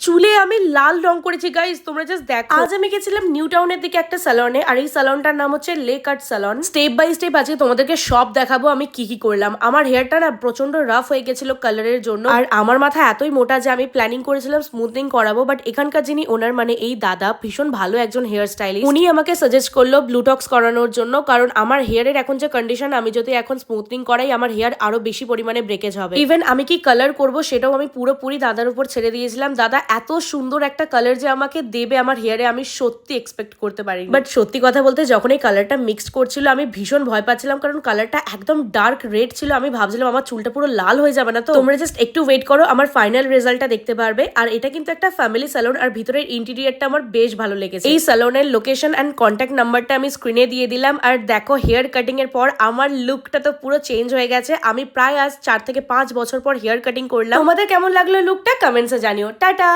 চুলে আমি লাল রং করেছি গাইস তোমরা জাস্ট দেখো। আজ আমি গেছিলাম নিউ টাউনের দিকে একটা স্যালনে আর এই স্যালনটার নাম হচ্ছে Le Cut salon step by step আছে তোমাদেরকে সব দেখাবো আমি কি কি করলাম। আমার হেয়ারটা না প্রচণ্ড রাফ হয়ে গেছিল কালারের জন্য। আর আমার মাথা এতই মোটা যে আমি প্ল্যানিং করেছিলাম স্মুথনিং করাবো বাট এখানকার যিনি ওনার মানে এই দাদা, ভীষণ ভালো একজন হেয়ার স্টাইলিস্ট উনি আমাকে সাজেস্ট করল ব্লুটক্স করানোর জন্য, কারণ আমার হেয়ারের এখন যে কন্ডিশন আমি যদি এখন স্মুথনিং করাই, আমার হেয়ার আরও বেশি পরিমাণে ব্রেকেজ হবে। ইভেন আমি কি কালার করব, সেটাও আমি পুরোপুরি দাদার উপর ছেড়ে দিয়েছিলাম। দাদা এত সুন্দর একটা কালার যে আমাকে দেবে আমার হেয়ারে আমি সত্যি এক্সপেক্ট করতে পারি বাট সত্যি কথা বলতে যখন এই কালারটা মিক্সড করছিল, আমি ভীষণ ভয় পাচ্ছিলাম, কারণ কালারটা একদম ডার্ক রেড ছিল। আমি ভাবছিলাম আমার চুলটা পুরো লাল হয়ে যাবে না তো। তোমরা জাস্ট একটু ওয়েট করো, আমার ফাইনাল রেজাল্টটা দেখতে পারবে। আর এটা কিন্তু একটা ফ্যামিলি স্যালন আর ভিতরের ইন্টেরিয়ারটা আমার বেশ ভালো লেগেছে। এই স্যালনের লোকেশন অ্যান্ড কন্ট্যাক্ট নাম্বারটা আমি স্ক্রিনে দিয়ে দিলাম। আর দেখো হেয়ার কাটিং এর পর আমার লুকটা তো পুরো চেঞ্জ হয়ে গেছে। আমি প্রায় আজ চার থেকে পাঁচ বছর পর হেয়ার কাটিং করলাম। তোমাদের কেমন লাগল লুকটা কমেন্টসে জানিও। টাটা!